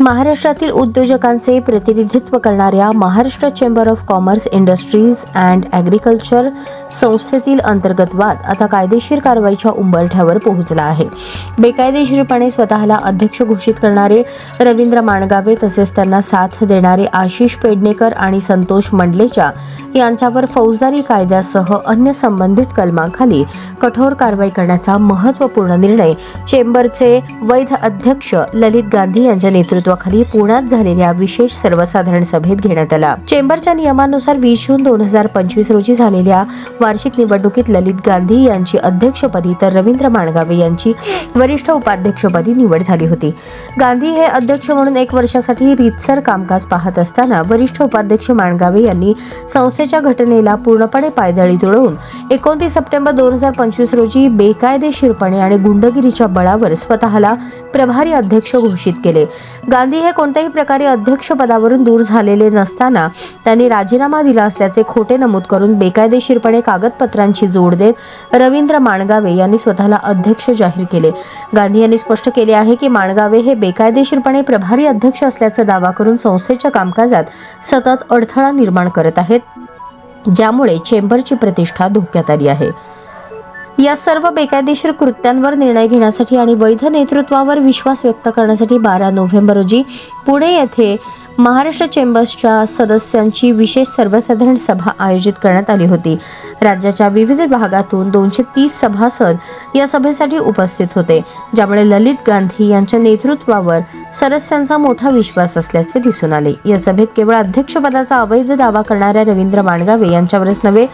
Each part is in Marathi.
महाराष्ट्रातील उद्योजकांचे प्रतिनिधित्व करणाऱ्या Maharashtra chamber of commerce industries and agriculture संस्थेतील अंतर्गत वाद आता कायदेशीर कारवाईच्या उंबरठ्यावर पोहोचला आहे. बेकायदेशीरपणे स्वतःला अध्यक्ष घोषित करणारे रवींद्र माणगावे तसेच त्यांना साथ देणारे आशिष पेडणेकर आणि संतोष मंडलेचा यांच्यावर फौजदारी कायद्यासह अन्य संबंधित कलमांखाली कठोर कारवाई करण्याचा महत्त्वपूर्ण निर्णय चेंबरचे वैध अध्यक्ष ललित गांधी यांच्या नेतृत्वाखाली पुण्यात झालेल्या विशेष सर्वसाधारण सभेत घेण्यात आला. चेंबरच्या नियमानुसार वीस जून दोन हजार पंचवीस रोजी झालेल्या वार्षिक निवडणुकीत ललित गांधी यांची अध्यक्षपदी तर रवींद्र माणगावे यांची वरिष्ठ उपाध्यक्षपदी निवड झाली होती. गांधी हे अध्यक्ष म्हणून एक वर्षासाठी रितसर कामकाज पाहत असताना वरिष्ठ उपाध्यक्ष माणगावे यांनी संस्थेच्या घटनेला पूर्णपणे पायदळी तुळवून एकोणतीस सप्टेंबर दोन हजार पंचवीस रोजी बेकायदेशीरपणे आणि गुंडगिरीच्या बळावर स्वतःला प्रभारी अध्यक्ष घोषित केले. गांधी हे कोणत्याही प्रकारे अध्यक्ष पदावरून दूर झालेले नसताना त्यांनी राजीनामा दिला असल्याचे खोटे नमूद करून बेकायदेशीरपणे कागदपत्रांची जोड देत रवींद्र माणगावे यांनी स्वतःला अध्यक्ष जाहीर केले. गांधी यांनी स्पष्ट केले आहे की माणगावे हे बेकायदेशीरपणे प्रभारी अध्यक्ष असल्याचा दावा करून संस्थेच्या कामकाजात सतत अडथळा निर्माण करत आहेत ज्यामुळे चेंबरची प्रतिष्ठा धोक्यात आली आहे. या सर्व बेकायदेशीर कृत्यांवर निर्णय घेण्यासाठी आणि वैध नेतृत्वावर विश्वास व्यक्त करण्यासाठी बारा नोव्हेंबर रोजी पुणे येथे महाराष्ट्र चेंबर्सच्या सदस्यांची विशेष सर्वसाधारण सभा आयोजित करण्यात आली होती. राज्याच्या विविध भागातून दोनशे तीस सभासद या सभेसाठी उपस्थित होते ज्यामुळे ललित गांधी यांच्या नेतृत्वावर सदस्यांचा मोठा विश्वास असल्याचे दिसून आले. या सभेत केवळ अध्यक्षपदाचा अवैध दावा करणाऱ्या रवींद्र माणगावे यांच्यावरच नव्हे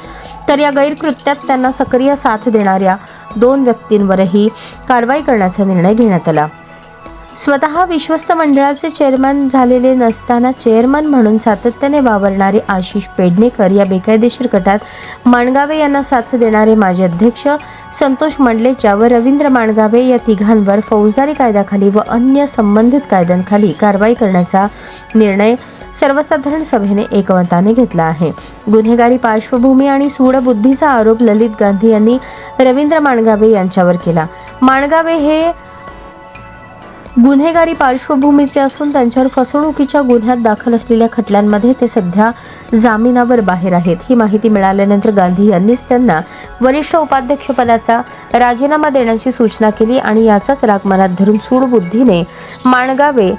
तर या गैरकृत्यात त्यांना सक्रिय साथ देणाऱ्या दोन व्यक्तींवरही कारवाई करण्याचा निर्णय घेण्यात आला. स्वतः विश्वस्त मंडळाचे चेअरमन झालेले नसताना चेअरमन म्हणून सातत्याने वावरणारे आशिष पेडणेकर या बेकायदेशीर गटात माणगावे यांना साथ देणारे माजी अध्यक्ष संतोष मंडलेच्या व रवींद्र माणगावे या तिघांवर फौजदारी कायद्याखाली व अन्य संबंधित कायद्यांखाली कारवाई करण्याचा निर्णय सर्वसाधारण सभेने एकमताने घेतला आहे. गुन्हेगारी पार्श्वभूमी आणि सूडबुद्धीचा आरोप ललित गांधी यांनी रवींद्र माणगावे यांच्यावर केला. माणगावे हे गुन्हेगारी पार्श्वभूमीचे असून त्यांच्यावर फसवणुकीच्या गुन्ह्यात दाखल असलेल्या खटल्यांमध्ये ते सध्या जामिनावर बाहेर आहेत. ही माहिती मिळाल्यानंतर गांधी यांनीच त्यांना वरिष्ठ उपाध्यक्षपदाचा राजीनामा देण्याची सूचना केली आणि याचाच राग मनात धरून सूडबुद्धीने माणगावे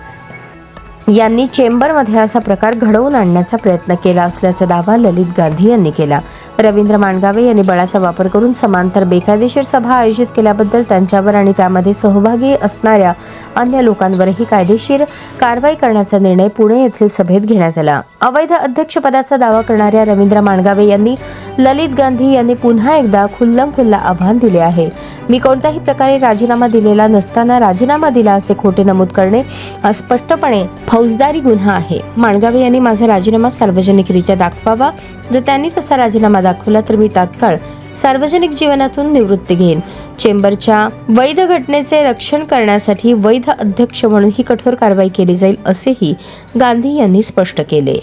यांनी चेंबरमध्ये असा प्रकार घडवून आणण्याचा प्रयत्न केला असल्याचा दावा ललित गांधी यांनी केला. रवींद्र माणगावे यांनी बळाचा वापर करून समांतर बेकायदेशीर सभा आयोजित केल्याबद्दल त्यांच्यावर आणि त्यामध्ये सहभागी असणाऱ्या अन्य लोकांवरही कायदेशीर कारवाई करण्याचा निर्णय पुणे येथील सभेत घेण्यात आला. अवैध अध्यक्षपदाचा दावा करणाऱ्या रवींद्र माणगावे यांनी ललित गांधी यांनी पुन्हा एकदा खुल्लम खुल्ला आव्हान दिले आहे. मी कोणत्याही प्रकारे राजीनामा दिलेला नसताना राजीनामा दिला असे खोटे नमूद करणे स्पष्टपणे फौजदारी गुन्हा आहे. माणगावे यांनी माझा राजीनामा सार्वजनिकरित्या दाखवावा. जर त्यांनी तसा राजीनामा दाखवला तर मी तात्काळ सार्वजनिक जीवनातून निवृत्ती घेईन. चेंबरच्या वैध घटनेचे रक्षण करण्यासाठी वैध अध्यक्ष म्हणून ही कठोर कारवाई केली जाईल असेही गांधी यांनी स्पष्ट केले.